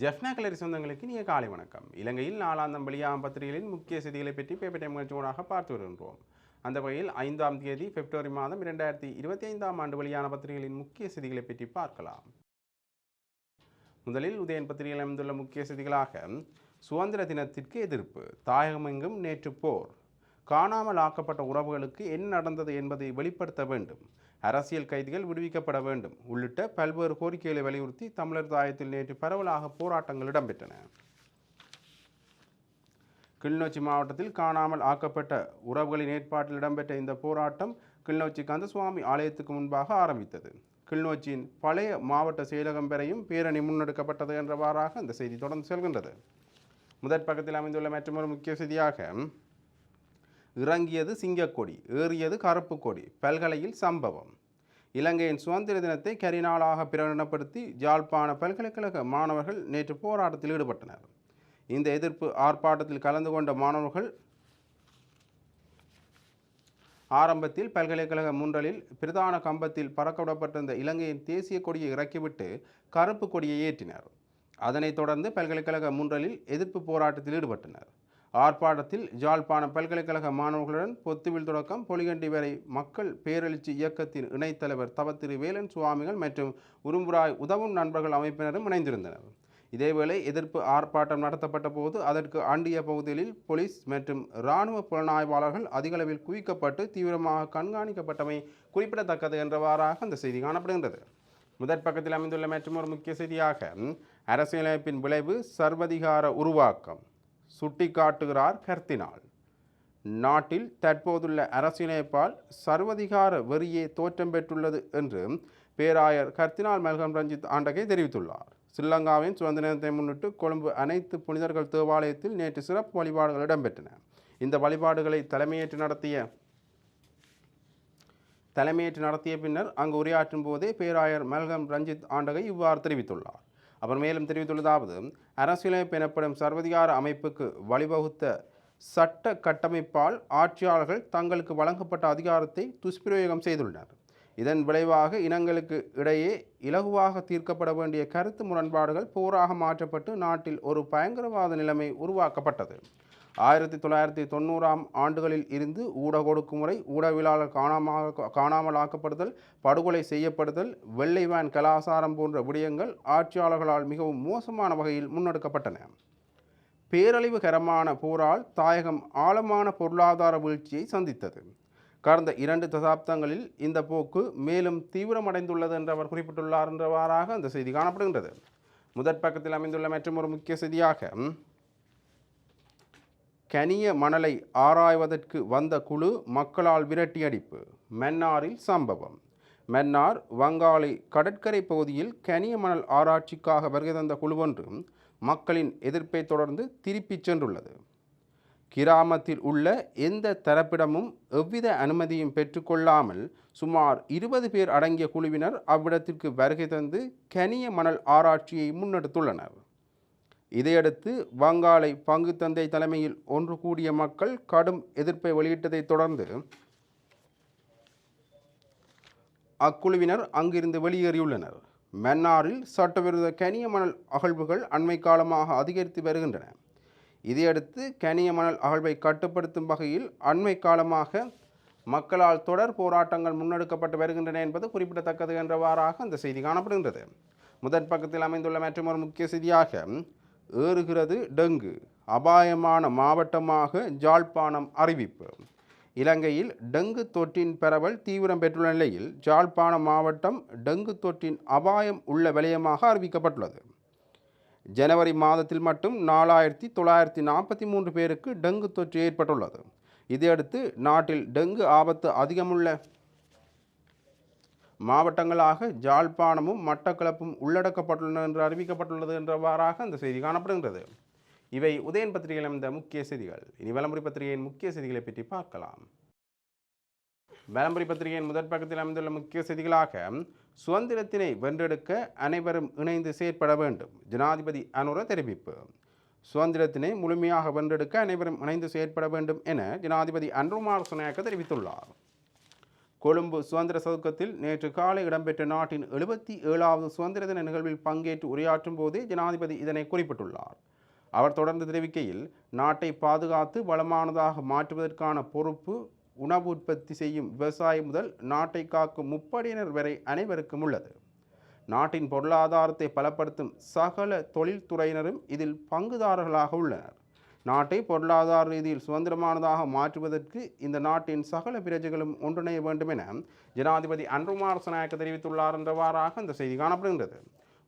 ஜெஃப்னா கலரி சொந்தங்களுக்கு நீங்க காலை வணக்கம். இலங்கையில் நாலாம் தம்பளியாம் பத்திரிகைகளின் முக்கிய செய்திகளை பற்றி பேப்பர் டைம் நிகழ்ச்சியோடாக பார்த்து வருகின்றோம். அந்த வகையில் ஐந்தாம் தேதி பிப்ரவரி மாதம் இரண்டாயிரத்தி இருபத்தி ஐந்தாம் ஆண்டு வெளியான பத்திரிகைகளின் முக்கிய செய்திகளை பற்றி பார்க்கலாம். முதலில் உதயன் பத்திரிகையில் அமைந்துள்ள முக்கிய செய்திகளாக சுதந்திர தினத்திற்கு எதிர்ப்பு தாயகமெங்கும் நேற்று போர். காணாமல் ஆக்கப்பட்ட உறவுகளுக்கு என்ன நடந்தது என்பதை வெளிப்படுத்த வேண்டும். அரசியல் கைதிகள் விடுவிக்கப்பட வேண்டும். உள்ளிட்ட பல்வேறு கோரிக்கைகளை வலியுறுத்தி தமிழர் தாயத்தில் நேற்று பரவலாக போராட்டங்கள் இடம்பெற்றன. கிளிநொச்சி மாவட்டத்தில் காணாமல் ஆக்கப்பட்ட உறவுகளின் ஏற்பாட்டில் இடம்பெற்ற இந்த போராட்டம் கிளிநொச்சி கந்தசுவாமி ஆலயத்துக்கு முன்பாக ஆரம்பித்தது. கிளிநொச்சியின் பழைய மாவட்ட செயலகம் பெறையும் பேரணி முன்னெடுக்கப்பட்டது என்றவாறாக இந்த செய்தி தொடர்ந்து செல்கின்றது. முதற் பக்கத்தில் அமைந்துள்ள மற்றொரு முக்கிய செய்தியாக இறங்கியது சிங்கக்கொடி ஏறியது கருப்பு கொடி பல்கலையில் சம்பவம். இலங்கையின் சுதந்திர தினத்தை கரிநாளாக பிரகடனப்படுத்தி ஜாழ்ப்பாண பல்கலைக்கழக மாணவர்கள் நேற்று போராட்டத்தில் ஈடுபட்டனர். இந்த எதிர்ப்பு ஆர்ப்பாட்டத்தில் கலந்து கொண்ட மாணவர்கள் ஆரம்பத்தில் பல்கலைக்கழக முன்றலில் பிரதான கம்பத்தில் பறக்கவிடப்பட்டிருந்த இலங்கையின் தேசிய கொடியை இறக்கிவிட்டு கருப்பு கொடியை ஏற்றினர். அதனைத் தொடர்ந்து பல்கலைக்கழக முன்றலில் எதிர்ப்பு போராட்டத்தில் ஈடுபட்டனர். ஆர்ப்பாட்டத்தில் ஜாழ்ப்பாண பல்கலைக்கழக மாணவர்களுடன் பொத்துவில் தொடக்கம். பொலிகண்டி வரை மக்கள் பேரெழுச்சி இயக்கத்தின் இணைத்தலைவர் தவத்திரு வேலன் சுவாமிகள் மற்றும் உரும்புராய் உதவும் நண்பர்கள் அமைப்பினரும் இணைந்திருந்தனர். இதேவேளை எதிர்ப்பு ஆர்ப்பாட்டம் நடத்தப்பட்ட போது அதற்கு அண்டிய பகுதிகளில் போலீஸ் மற்றும் இராணுவ புலனாய்வாளர்கள் அதிகளவில் குவிக்கப்பட்டு தீவிரமாக கண்காணிக்கப்பட்டமை குறிப்பிடத்தக்கது என்றவாறாக அந்த செய்தி காணப்படுகின்றது. முதற் பக்கத்தில் அமைந்துள்ள மற்றொரு முக்கிய செய்தியாக அரசியலமைப்பின் விளைவு சர்வதிகார உருவாக்கம். சுட்டிக்காட்டுகிறார் கர்த்தினால் நாட்டில் தற்போதுள்ள அரசியலமைப்பால் சர்வதிகார வெறியே தோற்றம் பெற்றுள்ளது என்று பேராயர் கர்த்தினால் மெல்கம் ரஞ்சித் ஆண்டகை தெரிவித்துள்ளார். ஸ்ரீலங்காவின் சுதந்திர தினத்தை முன்னிட்டு கொழும்பு அனைத்து புனிதர்கள் தேவாலயத்தில் நேற்று சிறப்பு வழிபாடுகள் இடம்பெற்றன. இந்த வழிபாடுகளை தலைமையேற்று நடத்திய தலைமையேற்று நடத்திய பின்னர் அங்கு உரையாற்றும் போதே பேராயர் மெல்கம் ரஞ்சித் ஆண்டகை இவ்வாறு தெரிவித்துள்ளார். அவர் மேலும் தெரிவித்துள்ளதாவது அரசியலமைப்பு எனப்படும் சர்வதிகார அமைப்புக்கு வழிவகுத்த சட்ட கட்டமைப்பால் ஆட்சியாளர்கள் தங்களுக்கு வழங்கப்பட்ட அதிகாரத்தை துஷ்பிரயோகம் செய்துள்ளனர். இதன் விளைவாக இனங்களுக்கு இடையே இலகுவாக தீர்க்கப்பட வேண்டிய கருத்து முரண்பாடுகள் போராக மாற்றப்பட்டு நாட்டில் ஒரு பயங்கரவாத நிலைமை உருவாக்கப்பட்டது. ஆயிரத்தி தொள்ளாயிரத்தி தொண்ணூறாம் ஆண்டுகளில் இருந்து ஊடக ஒடுக்குமுறை ஊடகவியலாளர் காணாமல் காணாமலாக்கப்படுதல் படுகொலை செய்யப்படுதல் வெள்ளை வேன் கலாசாரம் போன்ற விடயங்கள் ஆட்சியாளர்களால் மிகவும் மோசமான வகையில் முன்னெடுக்கப்பட்டன. பேரழிவுகரமான போரால் தாயகம் ஆழமான பொருளாதார வீழ்ச்சியை சந்தித்தது. கடந்த இரண்டு தசாப்தங்களில் இந்த போக்கு மேலும் தீவிரமடைந்துள்ளது என்று அவர் குறிப்பிட்டுள்ளார் என்றவாறாக அந்த செய்தி காணப்படுகின்றது. முதற் பக்கத்தில் அமைந்துள்ள ஒரு முக்கிய செய்தியாக கனிய மணலை ஆராய்வதற்கு வந்த குழு மக்களால் விரட்டியடிப்பு மன்னாரில் சம்பவம். மன்னார் வங்காளி கடற்கரை பகுதியில் கனிய மணல் ஆராய்ச்சிக்காக வருகை தந்த குழுவொன்று மக்களின் எதிர்ப்பை தொடர்ந்து திருப்பிச் சென்றுள்ளது. கிராமத்தில் உள்ள எந்த தரப்பிடமும் எவ்வித அனுமதியும் பெற்றுக்கொள்ளாமல் சுமார் இருபது பேர் அடங்கிய குழுவினர் அவ்விடத்திற்கு வருகை தந்து கனிய மணல் ஆராய்ச்சியை முன்னெடுத்துள்ளனர். இதையடுத்து வங்காளை பங்கு தந்தை தலைமையில் ஒன்று கூடிய மக்கள் கடும் எதிர்ப்பை வெளியிட்டதைத் தொடர்ந்து அக்குழுவினர் அங்கிருந்து வெளியேறியுள்ளனர். மன்னாரில் சட்டவிரோத கனிய மணல் அகழ்வுகள் அண்மை காலமாக அதிகரித்து வருகின்றன. இதையடுத்து கனிய மணல் அகழ்வை கட்டுப்படுத்தும் வகையில் அண்மை காலமாக மக்களால் தொடர் போராட்டங்கள் முன்னெடுக்கப்பட்டு வருகின்றன என்பது குறிப்பிடத்தக்கது என்றவாறாக அந்த செய்தி காணப்படுகின்றது. முதற் பக்கத்தில் அமைந்துள்ள மற்றொரு முக்கிய செய்தியாக ஏறுகிறது டெங்கு. அபாயமான மாவட்டமாக ஜாழ்ப்பாணம் அறிவிப்பு. இலங்கையில் டெங்கு தொற்றின் பரவல் தீவிரம் பெற்றுள்ள நிலையில் ஜாழ்ப்பாணம் மாவட்டம் டெங்கு தொற்றின் அபாயம் உள்ள வலயமாக அறிவிக்கப்பட்டுள்ளது. ஜனவரி மாதத்தில் மட்டும் நாலாயிரத்தி தொள்ளாயிரத்தி நாற்பத்தி மூன்று பேருக்கு டெங்கு தொற்று ஏற்பட்டுள்ளது. இதையடுத்து நாட்டில் டெங்கு ஆபத்து அதிகமுள்ள மாவட்டங்களாக ஜாழ்ப்பாணமும் மட்டக்களப்பும் உள்ளடக்கப்பட்டுள்ளன என்று அறிவிக்கப்பட்டுள்ளது என்றவாறாக அந்த செய்தி காணப்படுகின்றது. இவை உதயன் பத்திரிகையில் அமைந்த முக்கிய செய்திகள். இனி வலம்புரி பத்திரிகையின் முக்கிய செய்திகளை பற்றி பார்க்கலாம். வலம்புரி பத்திரிகையின் முதற் பக்கத்தில் அமைந்துள்ள முக்கிய செய்திகளாக சுதந்திரத்தினை வென்றெடுக்க அனைவரும் இணைந்து செயற்பட வேண்டும். ஜனாதிபதி அனுர தெரிவிப்பு. சுதந்திரத்தினை முழுமையாக வென்றெடுக்க அனைவரும் இணைந்து செயற்பட வேண்டும் என ஜனாதிபதி அன்ருமார் சுனாக்க தெரிவித்துள்ளார். கொழும்பு சுதந்திர சதுக்கத்தில் நேற்று காலை இடம்பெற்ற நாட்டின் எழுபத்தி ஏழாவது சுதந்திர தின நிகழ்வில் பங்கேற்று உரையாற்றும் போதே ஜனாதிபதி இதனை குறிப்பிட்டுள்ளார். அவர் தொடர்ந்து தெரிவிக்கையில் நாட்டை பாதுகாத்து வளமானதாக மாற்றுவதற்கான பொறுப்பு உணவு உற்பத்தி செய்யும் விவசாயம் முதல் நாட்டை காக்கும் முப்படையினர் வரை அனைவருக்கும் உள்ளது. நாட்டின் பொருளாதாரத்தை பலப்படுத்தும் சகல தொழில்துறையினரும் இதில் பங்குதாரர்களாக உள்ளனர். நாட்டை பொருளாதார ரீதியில் சுதந்திரமானதாக மாற்றுவதற்கு இந்த நாட்டின் சகல பிரஜைகளும் ஒன்றிணைய வேண்டும் என ஜனாதிபதி அன்ருமார் சநாயக்க தெரிவித்துள்ளார் என்றவாறாக அந்த செய்தி காணப்படுகின்றது.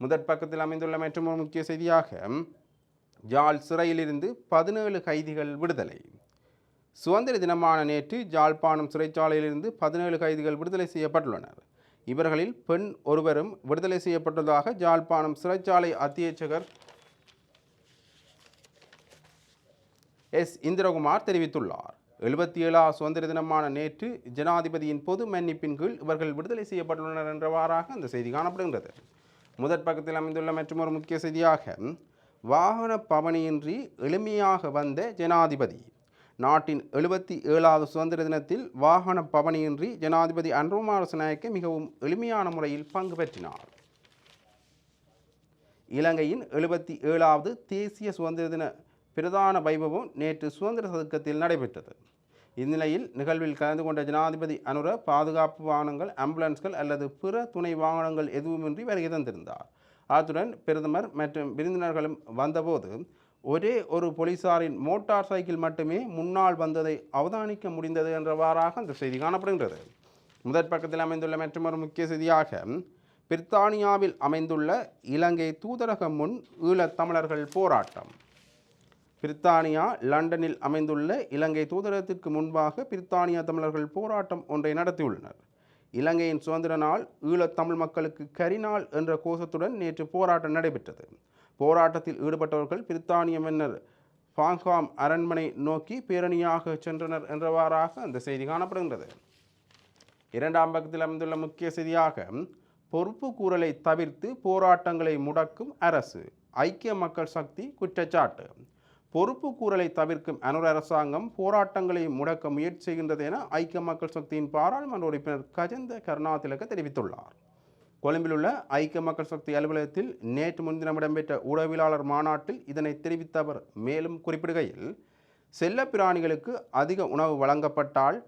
முதற் பக்கத்தில் அமைந்துள்ள மற்றும் ஒரு முக்கிய செய்தியாக ஜால் சிறையிலிருந்து பதினேழு கைதிகள் விடுதலை. சுதந்திர தினமான நேற்று ஜாழ்ப்பாணம் சிறைச்சாலையிலிருந்து பதினேழு கைதிகள் விடுதலை செய்யப்பட்டுள்ளனர். இவர்களில் பெண் ஒருவரும் விடுதலை செய்யப்பட்டதாக ஜாழ்ப்பாணம் சிறைச்சாலை அத்தியட்சகர் எஸ். இந்திரகுமார் தெரிவித்துள்ளார். எழுபத்தி ஏழாவது சுதந்திர தினமான நேற்று ஜனாதிபதியின் பொது மன்னிப்பின் கீழ் இவர்கள் விடுதலை செய்யப்பட்டுள்ளனர் என்றவாறாக அந்த செய்தி காணப்படுகின்றது. முதற் பக்கத்தில் அமைந்துள்ள மற்றொரு முக்கிய செய்தியாக வாகன பவனியின்றி எளிமையாக வந்த ஜனாதிபதி. நாட்டின் எழுபத்தி ஏழாவது சுதந்திர தினத்தில் வாகன பவனியின்றி ஜனாதிபதி அன்ருமாரசநாயக்க மிகவும் எளிமையான முறையில் பங்கு பெற்றினார். இலங்கையின் எழுபத்தி ஏழாவது தேசிய சுதந்திர தின பிரதான வைபவம் நேற்று சுதந்திர சதுக்கத்தில் நடைபெற்றது. இந்நிலையில் நிகழ்வில் கலந்து கொண்ட ஜனாதிபதி அனுர பாதுகாப்பு வாகனங்கள் ஆம்புலன்ஸ்கள் அல்லது பிற துணை வாகனங்கள் எதுவுமின்றி வருகை தந்திருந்தார். அத்துடன் பிரதமர் மற்றும் விருந்தினர்களும் வந்தபோது ஒரே ஒரு போலீசாரின் மோட்டார் சைக்கிள் மட்டுமே முன்னால் வந்ததை அவதானிக்க முடிந்தது என்றவாறாக அந்த செய்தி காணப்படுகின்றது. முதற் பக்கத்தில் அமைந்துள்ள மற்றொரு முக்கிய செய்தியாக பிரித்தானியாவில் அமைந்துள்ள இலங்கை தூதரகம் முன் ஈழத் தமிழர்கள் போராட்டம். பிரித்தானியா லண்டனில் அமைந்துள்ள இலங்கை தூதரகத்திற்கு முன்பாக பிரித்தானியா தமிழர்கள் போராட்டம் ஒன்றை நடத்தியுள்ளனர். இலங்கையின் சுதந்திர நாள் ஈழத்தமிழ் மக்களுக்கு கரிநாள் என்ற கோஷத்துடன் நேற்று போராட்டம் நடைபெற்றது. போராட்டத்தில் ஈடுபட்டவர்கள் பிரித்தானிய மன்னர் பாங்காம் அரண்மனை நோக்கி பேரணியாக சென்றனர் என்றவாறாக அந்த செய்தி காணப்படுகின்றது. இரண்டாம் பக்கத்தில் அமைந்துள்ள முக்கிய செய்தியாக பொறுப்பு கூறலை தவிர்த்து போராட்டங்களை முடக்கும் அரசு ஐக்கிய மக்கள் சக்தி குற்றச்சாட்டு. பொறுப்பு கூறலை தவிர்க்கும் அனுர அரசாங்கம் போராட்டங்களை முடக்க முயற்சி செய்கின்றது என ஐக்கிய மக்கள் சக்தியின் பாராளுமன்ற உறுப்பினர் கஜந்த கருணாதிலக தெரிவித்துள்ளார். கொழும்பில் உள்ள ஐக்கிய மக்கள் சக்தி அலுவலகத்தில் நேற்று முன்தினம் இடம்பெற்ற உளவியலாளர் மாநாட்டில் இதனை தெரிவித்த அவர் மேலும் குறிப்பிடுகையில் செல்லப்பிராணிகளுக்கு அதிக உணவு வழங்கப்பட்டால்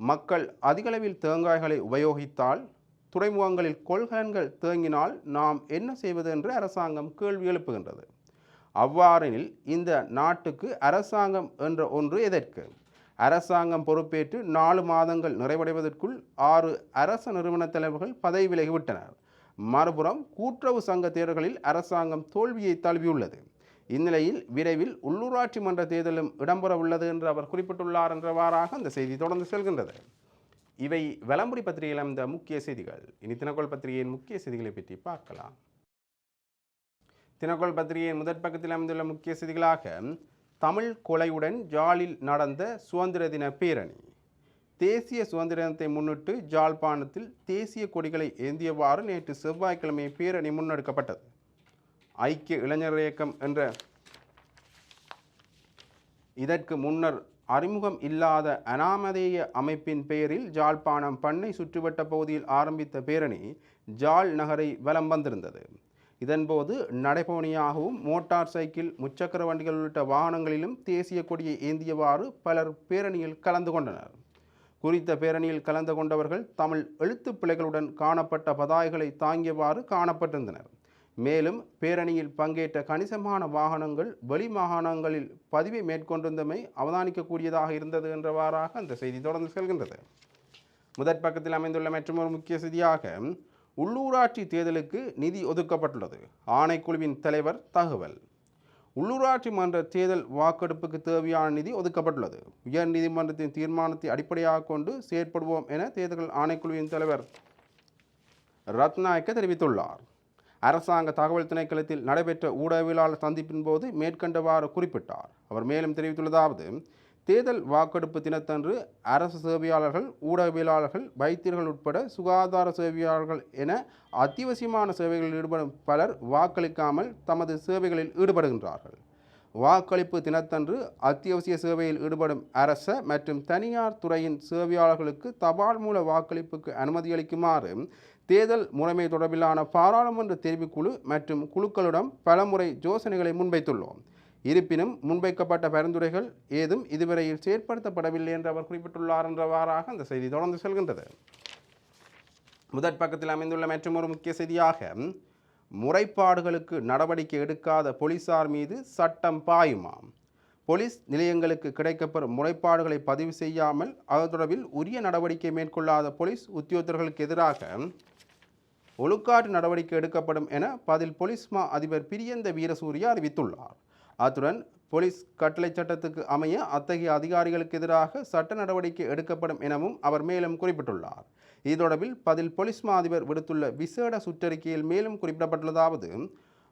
மக்கள் அதிகளவில் தேங்காய்களை உபயோகித்தால் துறைமுகங்களில் கொள்கலன்கள் தேங்கினால் நாம் என்ன செய்வது என்று அரசாங்கம் கேள்வி எழுப்புகின்றது. அவ்வாறெனில் இந்த நாட்டுக்கு அரசாங்கம் என்ற ஒன்று எதற்கு? அரசாங்கம் பொறுப்பேற்று நாலு மாதங்கள் நிறைவடைவதற்குள் ஆறு அரச நிறுவன தலைவர்கள் பதவி விலகிவிட்டனர். மறுபுறம் கூட்டுறவு சங்க தேர்தல்களில் அரசாங்கம் தோல்வியை தழுவியுள்ளது. இந்நிலையில் விரைவில் உள்ளூராட்சி மன்ற தேர்தலும் இடம்பெற உள்ளது என்று அவர் குறிப்பிட்டுள்ளார் என்றவாறாக அந்த செய்தி தொடர்ந்து செல்கின்றது. இவை வலம்புரி பத்திரிகையில் அமைந்த முக்கிய செய்திகள். இனி தினக்கோள் பத்திரிகையின் முக்கிய செய்திகளை பற்றி பார்க்கலாம். தினக்கோள் பத்திரிகையின் முதற் பக்கத்தில் அமைந்துள்ள முக்கிய செய்திகளாக தமிழ் கொலையுடன் ஜாலில் நடந்த சுதந்திர தின பேரணி. தேசிய சுதந்திர தினத்தை முன்னிட்டு ஜாழ்ப்பாணத்தில் தேசிய கொடிகளை ஏந்தியவாறு நேற்று செவ்வாய்க்கிழமை பேரணி முன்னெடுக்கப்பட்டது. ஐக்கிய இளைஞர் இயக்கம் என்ற இதற்கு முன்னர் அறிமுகம் இல்லாத அனாமதேய அமைப்பின் பெயரில் ஜாழ்ப்பாணம் பண்ணை சுற்றுவட்ட பகுதியில் ஆரம்பித்த பேரணி ஜாழ் நகரை வலம் வந்திருந்தது. இதன்போது நடைபவனியாகவும் மோட்டார் சைக்கிள் முச்சக்கர வண்டிகள் உள்ளிட்ட வாகனங்களிலும் தேசிய கொடியை ஏந்தியவாறு பலர் பேரணியில் கலந்து கொண்டனர். குறித்த பேரணியில் கலந்து கொண்டவர்கள் தமிழ் எழுத்து பிழைகளுடன் காணப்பட்ட பதாய்களை தாங்கியவாறு காணப்பட்டிருந்தனர். மேலும் பேரணியில் பங்கேற்ற கணிசமான வாகனங்கள் வெளி மாகாணங்களில் பதிவை மேற்கொண்டிருந்தமை அவதானிக்கக்கூடியதாக இருந்தது என்றவாறாக அந்த செய்தி தொடர்ந்து செல்கின்றது. முதற் பக்கத்தில் அமைந்துள்ள மற்றொரு முக்கிய செய்தியாக உள்ளூராட்சி தேர்தலுக்கு நிதி ஒதுக்கப்பட்டுள்ளது. ஆணைக்குழுவின் தலைவர் தகவல். உள்ளூராட்சி மன்ற தேர்தல் வாக்கெடுப்புக்கு தேவையான நிதி ஒதுக்கப்பட்டுள்ளது. உயர் நீதிமன்றத்தின் தீர்மானத்தை அடிப்படையாக கொண்டு செயற்படுவோம் என தேர்தல் ஆணைக்குழுவின் தலைவர் ரத்நாயக்க தெரிவித்துள்ளார். அரசாங்க தகவல் திணைக்களத்தில் நடைபெற்ற ஊடகவியலாளர் சந்திப்பின் போது மேற்கண்டவாறு குறிப்பிட்டார். அவர் மேலும் தெரிவித்துள்ளதாவது தேர்தல் வாக்கெடுப்பு தினத்தன்று அரசு சேவையாளர்கள் ஊடகவியலாளர்கள் வைத்தியர்கள் உட்பட சுகாதார சேவையாளர்கள் என அத்தியாவசியமான சேவைகளில் ஈடுபடும் பலர் வாக்களிக்காமல் தமது சேவைகளில் ஈடுபடுகின்றார்கள். வாக்களிப்பு தினத்தன்று அத்தியாவசிய சேவையில் ஈடுபடும் அரச மற்றும் தனியார் துறையின் சேவையாளர்களுக்கு தபால் மூல வாக்களிப்புக்கு அனுமதி அளிக்குமாறு தேர்தல் முறைமை தொடர்பிலான பாராளுமன்ற தெரிவுக்குழு மற்றும் குழுக்களிடம் பலமுறை யோசனைகளை முன்வைத்துள்ளோம். இருப்பினும் முன்வைக்கப்பட்ட பரிந்துரைகள் ஏதும் இதுவரையில் செயற்படுத்தப்படவில்லை என்று அவர் குறிப்பிட்டுள்ளார் என்றவாறாக அந்த செய்தி தொடர்ந்து செல்கின்றது. முதற் பக்கத்தில் அமைந்துள்ள மற்றொரு முக்கிய செய்தியாக முறைப்பாடுகளுக்கு நடவடிக்கை எடுக்காத போலீசார் மீது சட்டம் பாயுமாம் போலீஸ் நிலையங்களுக்கு கிடைக்கப்பெறும் முறைப்பாடுகளை பதிவு செய்யாமல் அது தொடர்பில் உரிய நடவடிக்கை மேற்கொள்ளாத போலீஸ் உத்தியோகத்தர்களுக்கு எதிராக ஒழுக்காற்று நடவடிக்கை எடுக்கப்படும் என பதில் போலீஸ் மா அதிபர் பிரியந்த வீரசூரிய அறிவித்துள்ளார். அத்துடன் போலீஸ் கட்டளை சட்டத்துக்கு அமைய அத்தகைய அதிகாரிகளுக்கு எதிராக சட்ட நடவடிக்கை எடுக்கப்படும் எனவும் அவர் மேலும் குறிப்பிட்டுள்ளார். இது தொடர்பில் பதில் போலீஸ் மா அதிபர் விடுத்துள்ள விசேட சுற்றறிக்கையில் மேலும் குறிப்பிடப்பட்டுள்ளதாவது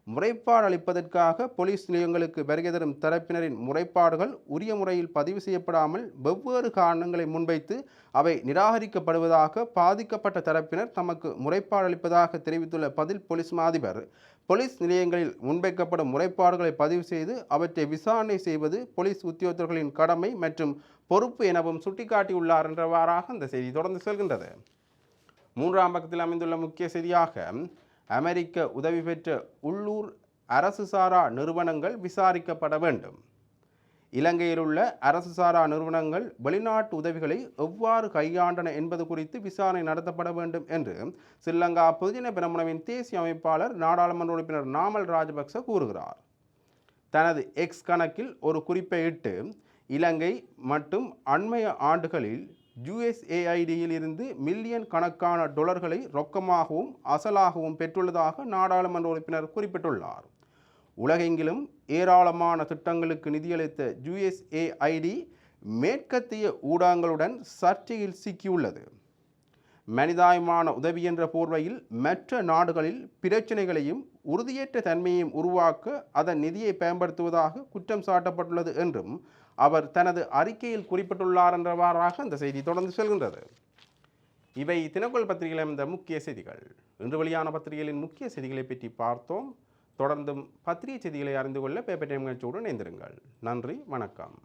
முறைப்பாடு அளிப்பதற்காக போலீஸ் நிலையங்களுக்கு வருகை தரும் தரப்பினரின் முறைப்பாடுகள் உரிய முறையில் பதிவு செய்யப்படாமல் வெவ்வேறு காரணங்களை முன்வைத்து அவை நிராகரிக்கப்படுவதாக பாதிக்கப்பட்ட தரப்பினர் தமக்கு முறைப்பாடு அளிப்பதாக தெரிவித்துள்ள பதில் போலீஸ் மாதிபர். போலீஸ் நிலையங்களில் முன்வைக்கப்படும் முறைப்பாடுகளை பதிவு செய்து அவற்றை விசாரணை செய்வது போலீஸ் உத்தியோகத்தர்களின் கடமை மற்றும் பொறுப்பு எனவும் சுட்டிக்காட்டியுள்ளார் என்றவாறாக அந்த செய்தி தொடர்ந்து செல்கின்றது. மூன்றாம் பக்கத்தில் அமைந்துள்ள முக்கிய செய்தியாக அமெரிக்க உதவி பெற்ற உள்ளூர் அரசு சாரா நிறுவனங்கள் விசாரிக்கப்பட வேண்டும். இலங்கையில் உள்ள அரசு சாரா நிறுவனங்கள் வெளிநாட்டு உதவிகளை எவ்வாறு கையாண்டன என்பது குறித்து விசாரணை நடத்தப்பட வேண்டும் என்று ஸ்ரீலங்கா பொதுஜன பிரமணவின் தேசிய அமைப்பாளர் நாடாளுமன்ற உறுப்பினர் நாமல் ராஜபக்ச கூறுகிறார். தனது எக்ஸ் கணக்கில் ஒரு குறிப்பை இட்டு இலங்கை மற்றும் அண்மைய ஆண்டுகளில் யுஎஸ்ஏஐடியில் இருந்து மில்லியன் கணக்கான டொலர்களை ரொக்கமாகவும் அசலாகவும் பெற்றுள்ளதாக நாடாளுமன்ற உறுப்பினர் குறிப்பிட்டுள்ளார். உலகெங்கிலும் ஏராளமான திட்டங்களுக்கு நிதியளித்த யுஎஸ்ஏஐடி மேற்கத்திய ஊடகங்களுடன் சர்ச்சையில் சிக்கியுள்ளது. மனிதாயமான உதவி என்ற போர்வையில் மற்ற நாடுகளில் பிரச்சனைகளையும் உறுதியற்ற தன்மையையும் உருவாக்க அதன் நிதியை பயன்படுத்துவதாக குற்றம் சாட்டப்பட்டுள்ளது என்றும் அவர் தனது அறிக்கையில் குறிப்பிட்டுள்ளார் என்றவாறாக அந்த செய்தி தொடர்ந்து செல்கின்றது. இவை தினக்குள் பத்திரிகையில் அமைந்த முக்கிய செய்திகள். இன்று வெளியான பத்திரிகைகளின் முக்கிய செய்திகளை பற்றி பார்த்தோம். தொடர்ந்தும் பத்திரிகை செய்திகளை அறிந்து கொள்ள பேப்பர் டைம் நிகழ்ச்சியோடு இணைந்திருங்கள். நன்றி வணக்கம்.